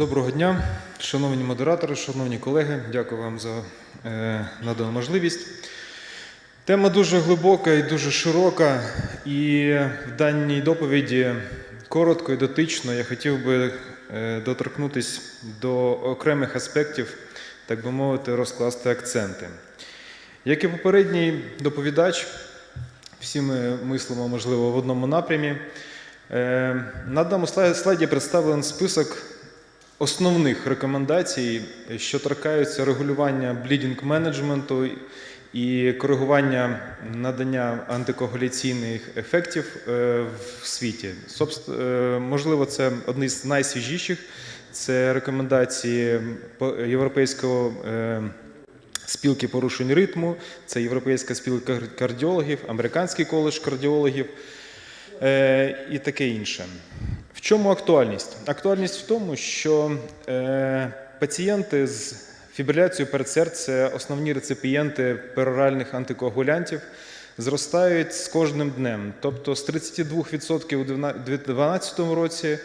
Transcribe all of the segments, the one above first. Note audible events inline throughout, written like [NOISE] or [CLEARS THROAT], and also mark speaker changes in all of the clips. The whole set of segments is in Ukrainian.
Speaker 1: Доброго дня, шановні модератори, шановні колеги, дякую вам за е, надану можливість. Тема дуже глибока і дуже широка, і в даній доповіді коротко і дотично я хотів би е, доторкнутися до окремих аспектів, так би мовити, розкласти акценти. Як і попередній доповідач, всі ми мислимо, можливо, в одному напрямі. Е, На даному слайді представлений список основних рекомендацій, що торкаються регулювання блідінг менеджменту і коригування надання антикоагуляційних ефектів е, в світі. Е, Можливо, це одні з найсвіжіших. Це рекомендації Європейського е, спілки порушень ритму, це Європейська спілка кардіологів, Американський коледж кардіологів і таке інше. Чому актуальність? Актуальність в тому, що е, пацієнти з фібриляцією передсердь, це основні реципієнти пероральних антикоагулянтів, зростають з кожним днем. Тобто з 32% у 2012 році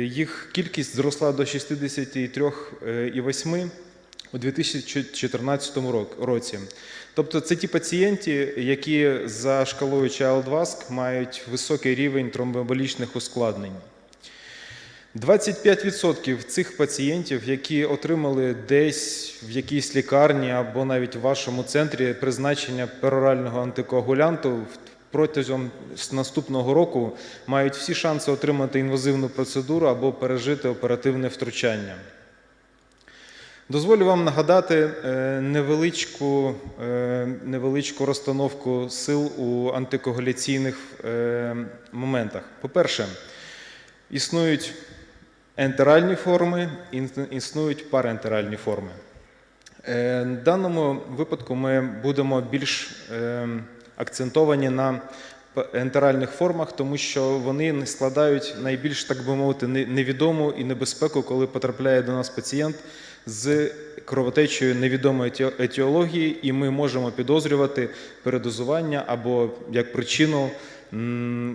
Speaker 1: їх кількість зросла до 63,8% у 2014 рок- році. Тобто це ті пацієнти, які за шкалою Child-Vask мають високий рівень тромбоемболічних ускладнень. 25% цих пацієнтів, які отримали десь в якійсь лікарні або навіть в вашому центрі призначення перорального антикоагулянту протягом наступного року мають всі шанси отримати інвазивну процедуру або пережити оперативне втручання. Дозволю вам нагадати е, невеличку, е, невеличку розстановку сил у антикоагуляційних е, моментах. По-перше, існують ентеральні форми, існують параентеральні форми. Е, В даному випадку ми будемо більш е, акцентовані на ентеральних формах, тому що вони складають найбільш, так би мовити, невідому і небезпеку, коли потрапляє до нас пацієнт з кровотечею невідомої етіології, і ми можемо підозрювати передозування або як причину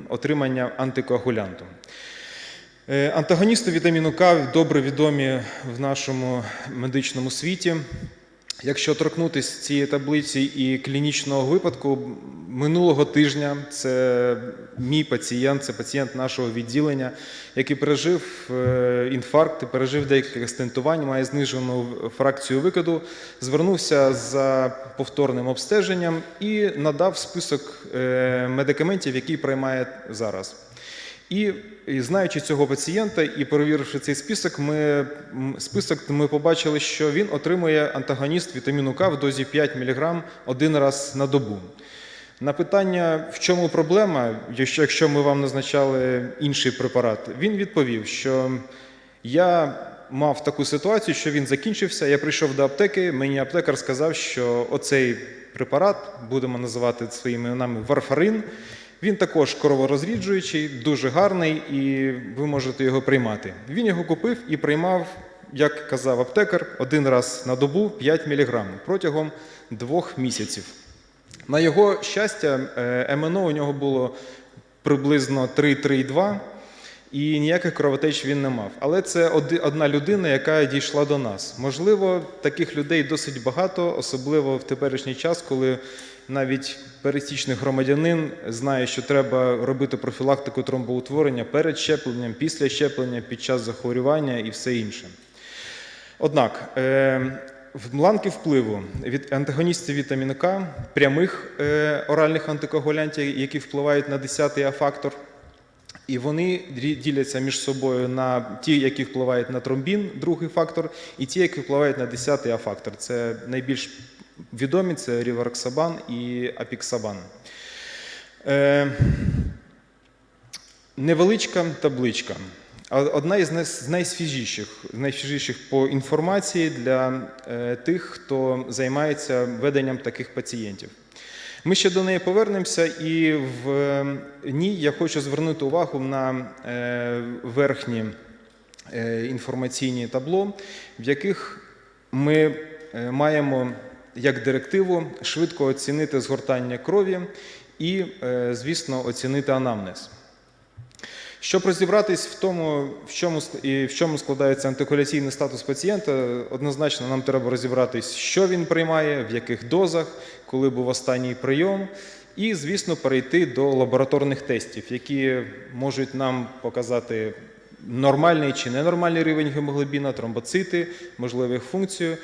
Speaker 1: отримання антикоагулянту. Е, Антагоністи вітаміну К добре відомі в нашому медичному світі. Якщо торкнутися цієї таблиці і клінічного випадку минулого тижня, це мій пацієнт, це пацієнт нашого відділення, який пережив е, інфаркт, пережив декілька стентувань, має знижену фракцію викиду, звернувся за повторним обстеженням і надав список е, медикаментів, які приймає зараз. І, і знаючи цього пацієнта і перевіривши цей список, ми, список, ми побачили, що він отримує антагоніст вітаміну К в дозі 5 мг один раз на добу. На питання, в чому проблема, якщо ми вам назначали інший препарат, він відповів, що я мав таку ситуацію, що він закінчився. Я прийшов до аптеки, мені аптекар сказав, що оцей препарат, будемо називати своїми іменами варфарин, він також кроворозріджуючий, дуже гарний, і ви можете його приймати. Він його купив і приймав, як казав аптекар, один раз на добу 5 мг протягом двох місяців. На його щастя, е, МНО у нього було приблизно 3-3,2, і ніяких кровотеч він не мав. Але це одна людина, яка дійшла до нас. Можливо, таких людей досить багато, особливо в теперішній час, коли навіть пересічний громадянин знає, що треба робити профілактику тромбоутворення перед щепленням, після щеплення, під час захворювання і все інше. Однак, е, в ланки впливу від антагоністів вітаміну К, прямих е, оральних антикоагулянтів, які впливають на 10-й А-фактор, і вони діляться між собою на ті, які впливають на тромбін, другий фактор, і ті, які впливають на 10-й А-фактор. Це найбільш відомі це рівароксабан і апіксабан. Е, Невеличка табличка. Одна із найсвіжіших, найсвіжіших по інформації для е, тих, хто займається веденням таких пацієнтів. Ми ще до неї повернемося, і в е, ній я хочу звернути увагу на верхні інформаційні табло, в яких ми маємо як директиву швидко оцінити згортання крові і, е, звісно, оцінити анамнез. Щоб розібратись в тому, в чому, і в чому складається антикоаляційний статус пацієнта, однозначно нам треба розібратись, що він приймає, в яких дозах, коли був останній прийом, і, звісно, перейти до лабораторних тестів, які можуть нам показати нормальний чи ненормальний рівень гемоглобіна, тромбоцити, можливих функцій,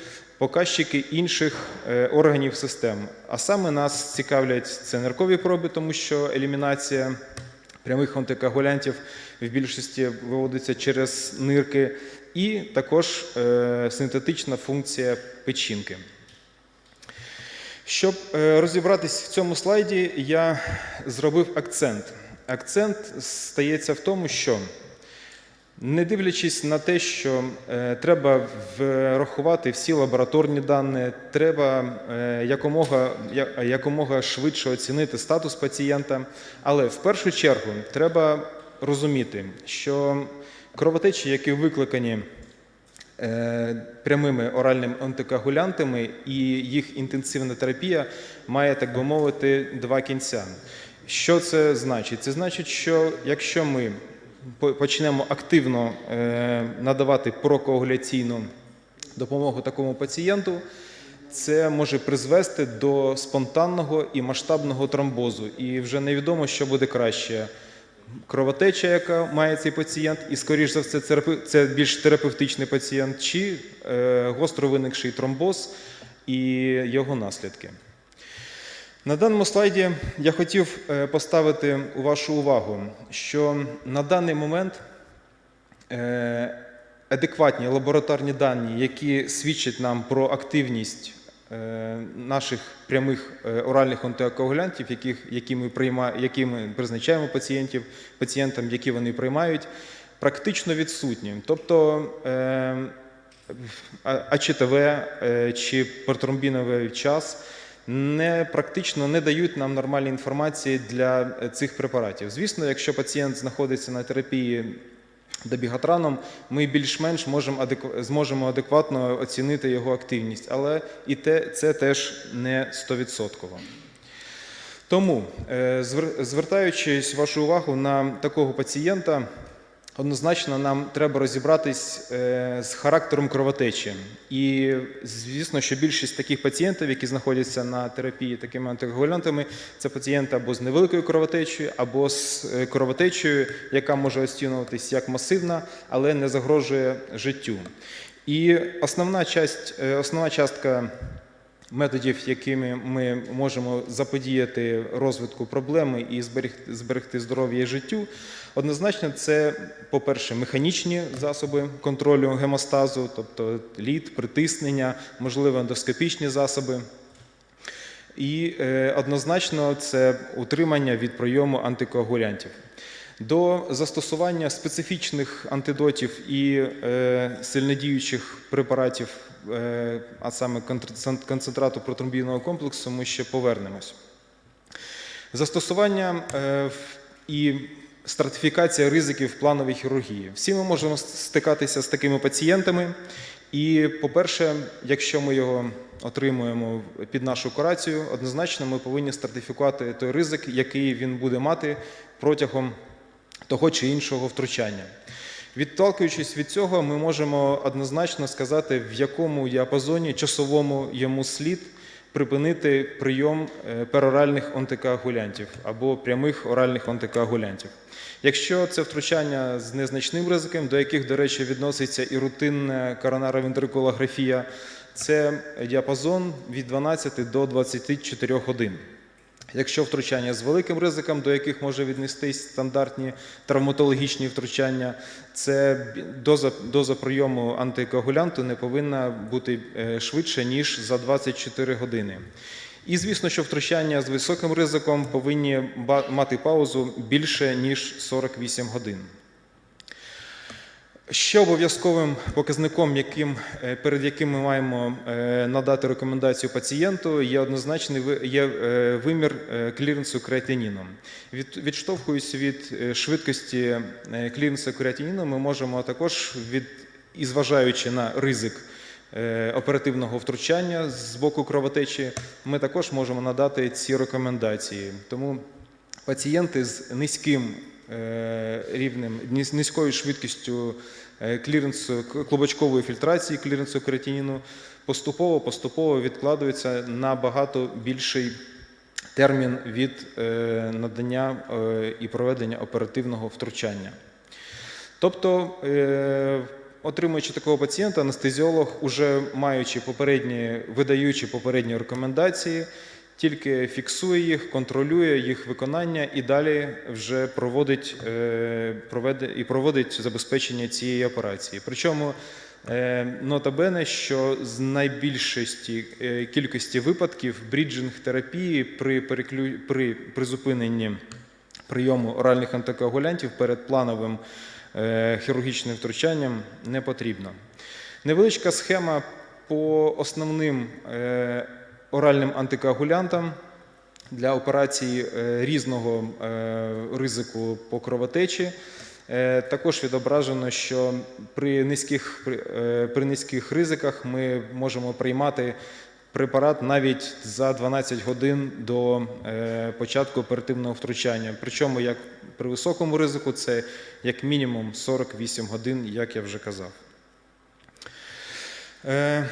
Speaker 1: показчики інших е, органів систем. А саме нас цікавлять це ниркові проби, тому що елімінація прямих антикоагулянтів в більшості виводиться через нирки, і також е, синтетична функція печінки. Щоб е, розібратись в цьому слайді, я зробив акцент. Акцент стається в тому, що не дивлячись на те, що е, треба врахувати всі лабораторні дані, треба е, якомога, якомога швидше оцінити статус пацієнта. Але в першу чергу треба розуміти, що кровотечі, які викликані е, прямими оральними антикоагулянтами, і їх інтенсивна терапія має, так би мовити, два кінця. Що це значить? Це значить, що якщо ми почнемо активно е, надавати прокоагуляційну допомогу такому пацієнту, це може призвести до спонтанного і масштабного тромбозу. І вже невідомо, що буде краще. Кровотеча, яка має цей пацієнт, і, скоріш за все, це більш терапевтичний пацієнт, чи е, гостро виникший тромбоз і його наслідки. На даному слайді я хотів е, поставити вашу увагу, що на даний момент е, адекватні лабораторні дані, які свідчать нам про активність е, наших прямих оральних антикоагулянтів, які, ми прийма, які ми призначаємо пацієнтів, пацієнтам, які вони приймають, практично відсутні. Тобто АЧТВ чи протромбіновий час не практично не дають нам нормальної інформації для е, цих препаратів. Звісно, якщо пацієнт знаходиться на терапії добігатраном, ми більш-менш зможемо адекватно оцінити його активність, але і те, це теж не 100%. Тому, е, звер- звертаючись вашу увагу на такого пацієнта, однозначно нам треба розібратись е, з характером кровотечі. І звісно, що більшість таких пацієнтів, які знаходяться на терапії такими антикоагулянтами, це пацієнти або з невеликою кровотечею, або з е, кровотечею, яка може оцінюватись як масивна, але не загрожує життю. І основна часть, е, основна частка методів, якими ми можемо заподіяти розвитку проблеми і зберегти, зберегти здоров'я і життю, однозначно це, по-перше, механічні засоби контролю гемостазу, тобто лід, притиснення, можливо, ендоскопічні засоби. І е, однозначно це утримання від прийому антикоагулянтів. До застосування специфічних антидотів і е, сильнодіючих препаратів, е, а саме концентрату протромбійного комплексу, ми ще повернемось. Застосування е, і стратифікація ризиків в плановій хірургії. Всі ми можемо стикатися з такими пацієнтами. І, по-перше, якщо ми його отримуємо під нашу курацію, однозначно ми повинні стратифікувати той ризик, який він буде мати протягом того чи іншого втручання. Відталкуючись від цього, ми можемо однозначно сказати, в якому діапазоні часовому йому слід припинити прийом е, пероральних антикоагулянтів або прямих оральних антикоагулянтів. Якщо це втручання з незначним ризиком, до яких, до речі, відноситься і рутинна коронарова це діапазон від 12 до 24 годин. Якщо втручання з великим ризиком, до яких може віднестись стандартні травматологічні втручання, це доза, доза прийому антикоагулянту не повинна бути е, швидше, ніж за 24 години. І звісно, що втручання з високим ризиком повинні мати паузу більше, ніж 48 годин. Ще обов'язковим показником, яким, е, перед яким ми маємо е, надати рекомендацію пацієнту, є однозначний є е, вимір кліренсу креатиніну. Від, відштовхуючись від швидкості кліренсу креатиніну, ми можемо також від, і зважаючи на ризик оперативного втручання з боку кровотечі, ми також можемо надати ці рекомендації. Тому пацієнти з низьким е, рівнем, низькою швидкістю е, кліренсу, клубочкової фільтрації кліренсу кератиніну поступово поступово відкладується на багато більший термін від е, надання е, і проведення оперативного втручання. Тобто, е, отримуючи такого пацієнта, анестезіолог, уже маючи попередні, видаючи попередні рекомендації, тільки фіксує їх, контролює їх виконання і далі вже проводить, е, проведе, і проводить забезпечення цієї операції. Причому е, нота бене, що з найбільшості е, кількості випадків бріджинг терапії при, переклю... при призупиненні прийому оральних антикоагулянтів перед плановим хірургічним втручанням не потрібно. Невеличка схема по основним е, оральним антикоагулянтам для операції е, різного е, ризику по кровотечі. Е, Також відображено, що при низьких, е, при низьких ризиках ми можемо приймати препарат навіть за 12 годин до е, початку оперативного втручання. Причому як при високому ризику це як мінімум 48 годин, як я вже казав. Е,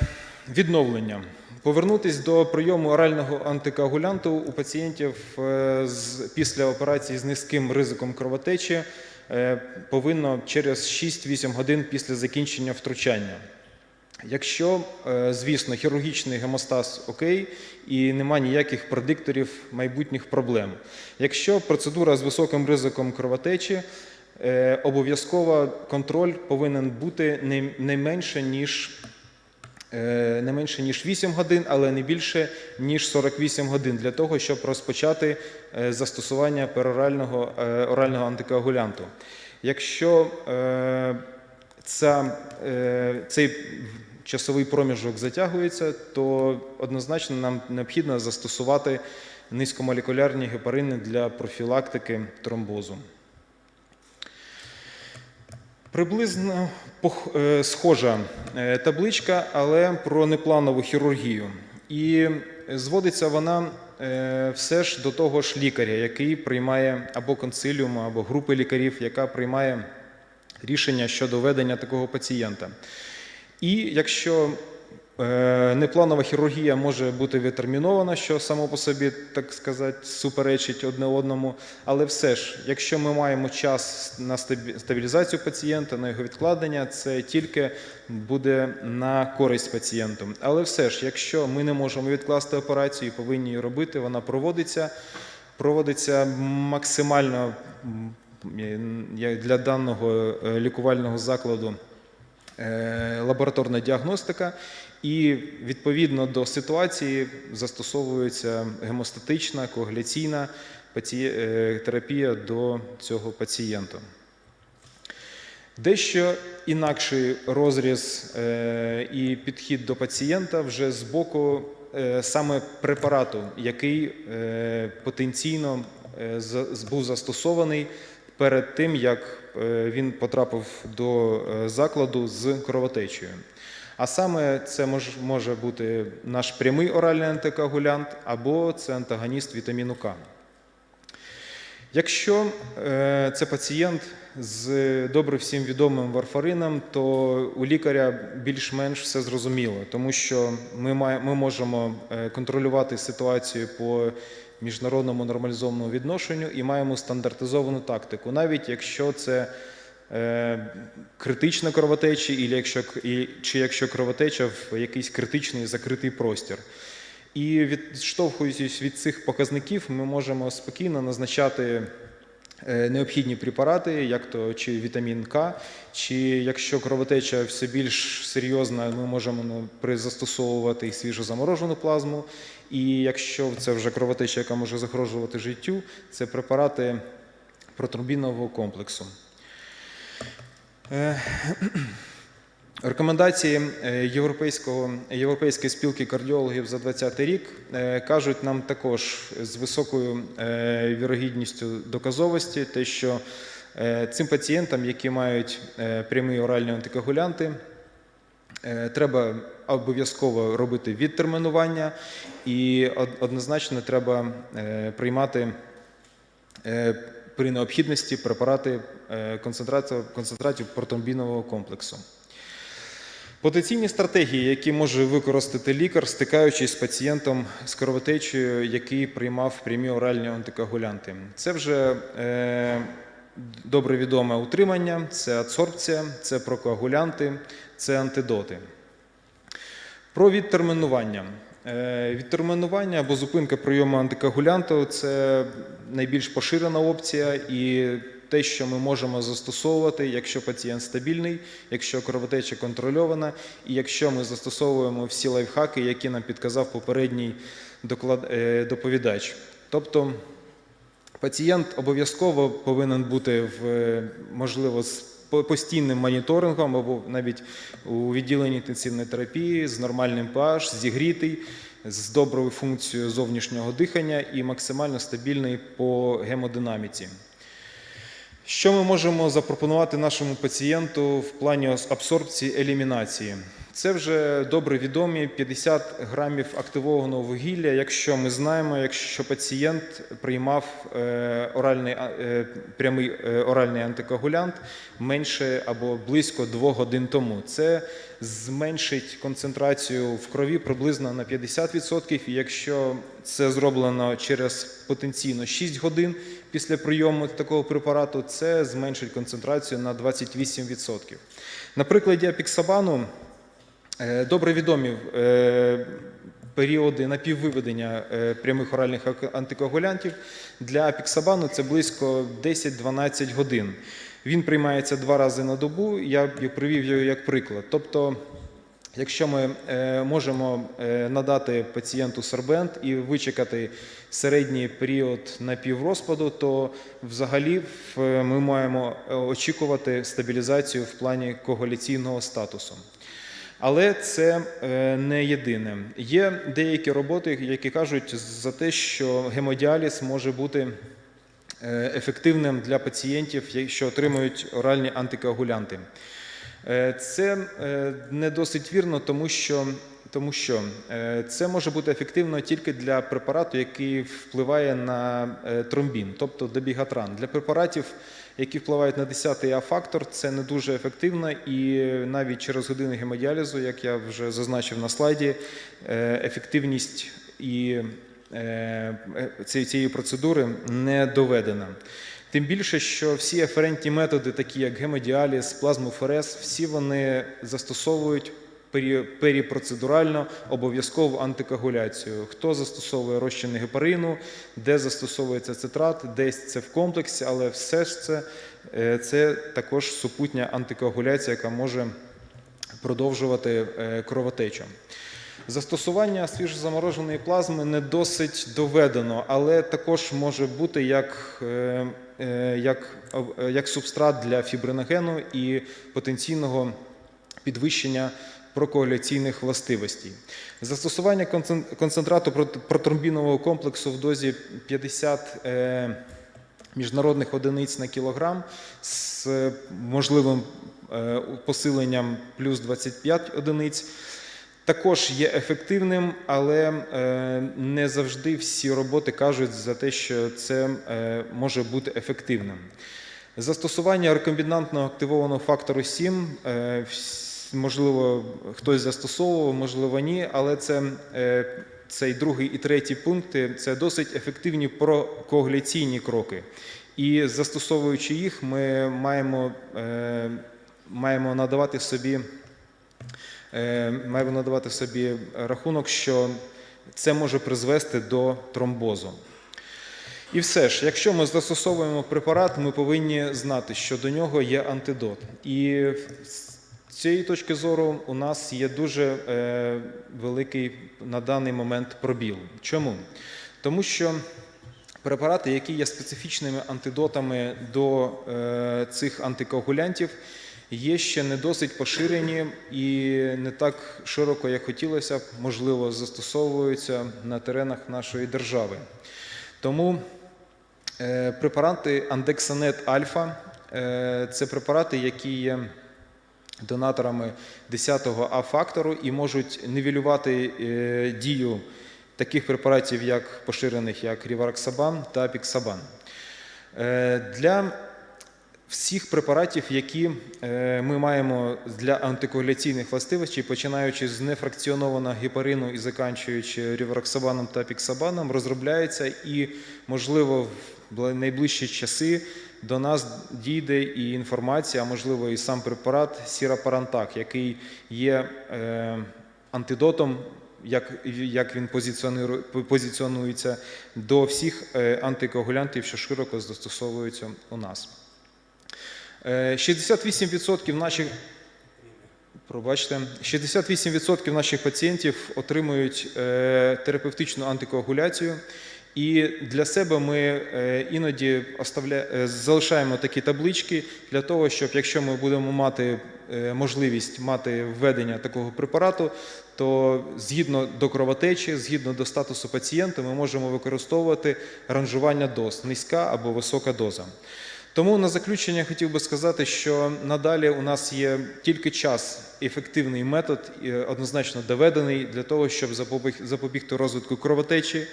Speaker 1: Відновлення. Повернутись до прийому орального антикоагулянту у пацієнтів е, після операції з низьким ризиком кровотечі повинно через 6-8 годин після закінчення втручання. Якщо, е, звісно, хірургічний гемостаз окей і нема ніяких предикторів майбутніх проблем. Якщо процедура з високим ризиком кровотечі, е, обов'язково контроль повинен бути не- менше, ніж е, не менше ніж 8 годин, але не більше ніж 48 годин для того, щоб розпочати е, застосування перорального е, орального антикоагулянту. Якщо е, ця, е, цей часовий проміжок затягується, то однозначно нам необхідно застосувати низькомолекулярні гепарини для профілактики тромбозу. Приблизно е, схожа е, табличка, але про непланову хірургію. І зводиться вона е, все ж до того ж лікаря, який приймає або консиліуму, або групи лікарів, яка приймає рішення щодо ведення такого пацієнта. І якщо е, непланова хірургія може бути відтермінована, що само по собі, так сказати, суперечить одне одному, але все ж, якщо ми маємо час на стабі- стабілізацію пацієнта, на його відкладення, це тільки буде на користь пацієнту. Але все ж, якщо ми не можемо відкласти операцію і повинні її робити, вона проводиться, проводиться максимально для даного е, лікувального закладу лабораторна діагностика, і відповідно до ситуації застосовується гемостатична, коагуляційна е, терапія до цього пацієнта. Дещо інакший розріз е, і підхід до пацієнта вже з боку е, саме препарату, який е, потенційно е, був застосований перед тим, як е, він потрапив до е, закладу з кровотечею. А саме це мож, може бути наш прямий оральний антикоагулянт або це антагоніст вітаміну К. Якщо е, це пацієнт з добре всім відомим варфарином, то у лікаря більш-менш все зрозуміло, тому що ми, можемо контролювати ситуацію по міжнародному нормалізованому відношенню і маємо стандартизовану тактику, навіть якщо це е, критична кровотеча, і і, чи якщо кровотеча в якийсь критичний закритий простір. І відштовхуючись від цих показників, ми можемо спокійно назначати е, необхідні препарати, як то чи вітамін К, чи якщо кровотеча все більш серйозна, ми можемо ну, призастосовувати і свіжо заморожену плазму. І якщо це вже кровотеча, яка може загрожувати життю, це препарати протромбінового комплексу. Е, [CLEARS THROAT] Рекомендації е, Європейського, Європейської спілки кардіологів за 2020 рік е, кажуть нам також з високою вірогідністю доказовості, те, що цим пацієнтам, які мають прямі оральні антикоагулянти, треба обов'язково робити відтермінування і однозначно треба е, приймати е, при необхідності препарати е, концентратів протромбінового комплексу. Потенційні стратегії, які може використати лікар, стикаючись з пацієнтом з кровотечею, який приймав прямі оральні антикоагулянти. Це вже е, добре відоме утримання, це адсорбція, це прокоагулянти, це антидоти. Про відтермінування. Е, Відтермінування або зупинка прийому антикоагулянту – це найбільш поширена опція і те, що ми можемо застосовувати, якщо пацієнт стабільний, якщо кровотеча контрольована, і якщо ми застосовуємо всі лайфхаки, які нам підказав попередній е, доповідач. Тобто Пацієнт обов'язково повинен бути в е, можливо з постійним моніторингом або навіть у відділенні інтенсивної терапії з нормальним pH, зігрітий, з доброю функцією зовнішнього дихання і максимально стабільний по гемодинаміці. Що ми можемо запропонувати нашому пацієнту в плані абсорбції елімінації? Це вже добре відомі 50 грамів активованого вугілля, якщо ми знаємо, якщо пацієнт приймав е, оральний, е, прямий е, оральний антикоагулянт менше або близько 2 годин тому. Це зменшить концентрацію в крові приблизно на 50%. І якщо це зроблено через потенційно 6 годин після прийому такого препарату, це зменшить концентрацію на 28%. На прикладі апіксабану Е, Добре відомі е, періоди напіввиведення е, прямих оральних антикоагулянтів. Для апіксабану це близько 10-12 годин. Він приймається два рази на добу. Я привів його як приклад. Тобто, якщо ми е, можемо е, надати пацієнту сорбент і вичекати середній період напіврозпаду, то взагалі в- ми маємо е, очікувати стабілізацію в плані коагуляційного статусу. Але це е, не єдине. Є деякі роботи, які кажуть за те, що гемодіаліз може бути е, ефективним для пацієнтів, що отримують оральні антикоагулянти. Е, Це е, не досить вірно, тому що, тому що е, це може бути ефективно тільки для препарату, який впливає на тромбін, тобто добігатран. Для препаратів, які впливають на 10-й А-фактор, це не дуже ефективно, і навіть через години гемодіалізу, як я вже зазначив на слайді, ефективність і цієї процедури не доведена. Тим більше, що всі еферентні методи, такі як гемодіаліз, плазмоферез, всі вони застосовують періпроцедурально обов'язкову антикоагуляцію. Хто застосовує розчини гепарину, де застосовується цитрат, десь це в комплексі, але все ж це, е, це також супутня антикоагуляція, яка може продовжувати е, кровотечу. Застосування свіжозамороженої плазми не досить доведено, але також може бути як, е, як, е, як субстрат для фібриногену і потенційного підвищення прокоаляційних властивостей. Застосування концентрату протромбінового комплексу в дозі 50 е, міжнародних одиниць на кілограм з е, можливим е, посиленням плюс 25 одиниць. Також є ефективним, але е, не завжди всі роботи кажуть за те, що це е, може бути ефективним. Застосування рекомбінантного активованого фактору 7, е, можливо, хтось застосовував, можливо, ні, але це цей другий і третій пункти це досить ефективні прокоагуляційні кроки. І застосовуючи їх, ми маємо, маємо надавати собі маємо надавати собі рахунок, що це може призвести до тромбозу. І все ж, якщо ми застосовуємо препарат, ми повинні знати, що до нього є антидот. І з цієї точки зору у нас є дуже е, великий на даний момент пробіл. Чому? Тому що препарати, які є специфічними антидотами до е, цих антикоагулянтів, є ще не досить поширені і не так широко, як хотілося б, можливо, застосовуються на теренах нашої держави. Тому е, препарати Андексанет Альфа е, це препарати, які є донаторами 10-го А-фактору і можуть нівелювати е, дію таких препаратів, як поширених як Рівароксабан та Піксабан. Для всіх препаратів, які е, ми маємо для антикоагуляційних властивостей, починаючи з нефракціонованого гепарину і заканчуючи рівроксабаном та піксабаном, розробляється і, можливо, в найближчі часи до нас дійде і інформація, а можливо, і сам препарат сірапарантак, який є е, антидотом як, як він позиціонується до всіх е, антикоагулянтів, що широко застосовуються у нас. Е, 68% наших Пробачте, 68% наших пацієнтів отримують е, терапевтичну антикоагуляцію, і для себе ми е, іноді е, залишаємо такі таблички для того, щоб якщо ми будемо мати е, можливість мати введення такого препарату, то згідно до кровотечі, згідно до статусу пацієнта, ми можемо використовувати ранжування доз низька або висока доза. Тому на заключення хотів би сказати, що надалі у нас є тільки час, ефективний метод, і однозначно доведений для того, щоб запобіг- запобігти розвитку кровотечі.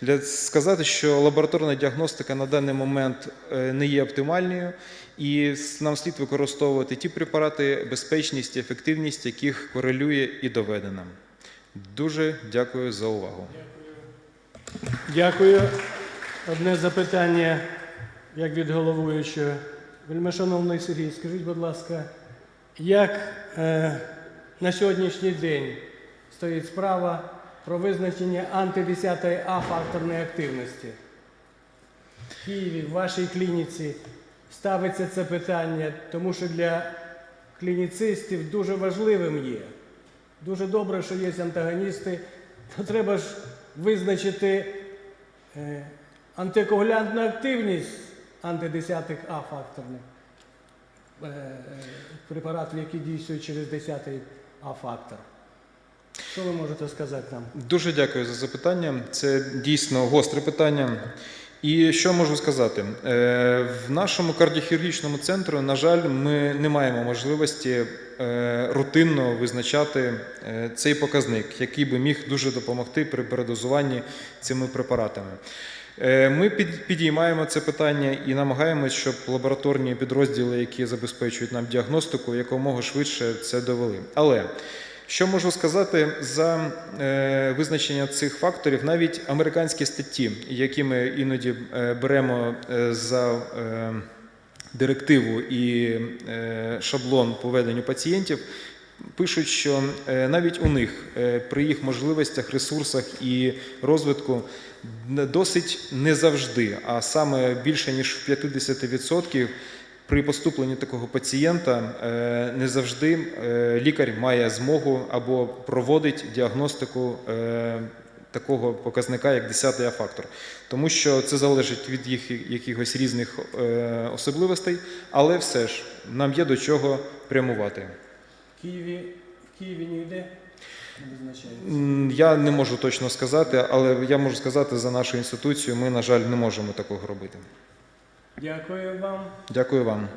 Speaker 1: Для сказати, що лабораторна діагностика на даний момент е, не є оптимальною, і нам слід використовувати ті препарати, безпечність, і ефективність яких корелює і доведена. Дуже дякую за увагу.
Speaker 2: Дякую. Одне запитання, як від головуючого. Вельмишановний Сергій, скажіть, будь ласка, як е, на сьогоднішній день стоїть справа про визначення анти-10 А факторної активності? В Києві, в вашій клініці ставиться це питання, тому що для клініцистів дуже важливим є. Дуже добре, що є антагоністи, то треба ж визначити е, антикоагулянтну активність антидесятих А факторних е, е, препаратів, які дійствують через 10 А фактор. Що ви можете сказати нам?
Speaker 1: Дуже дякую за запитання. Це дійсно гостре питання. І що можу сказати? Е, В нашому кардіохірургічному центрі, на жаль, ми не маємо можливості рутинно визначати цей показник, який би міг дуже допомогти при передозуванні цими препаратами. Е, Ми підіймаємо це питання і намагаємось, щоб лабораторні підрозділи, які забезпечують нам діагностику, якомога швидше це довели. Але що можу сказати за е, визначення цих факторів? Навіть американські статті, які ми іноді е, беремо за директиву і шаблон по веденню пацієнтів, пишуть, що е, навіть у них е, при їх можливостях, ресурсах і розвитку досить не завжди, а саме більше ніж в 50% при поступленні такого пацієнта е, не завжди лікар має змогу або проводить діагностику такого показника, як 10 А фактор, тому що це залежить від їх якихось різних особливостей, але все ж нам є до чого прямувати.
Speaker 2: Києві, в Києві ніде не.
Speaker 1: Я не можу точно сказати, але я можу сказати за нашу інституцію, ми, на жаль, не можемо такого робити.
Speaker 2: Дякую вам.
Speaker 1: Дякую вам.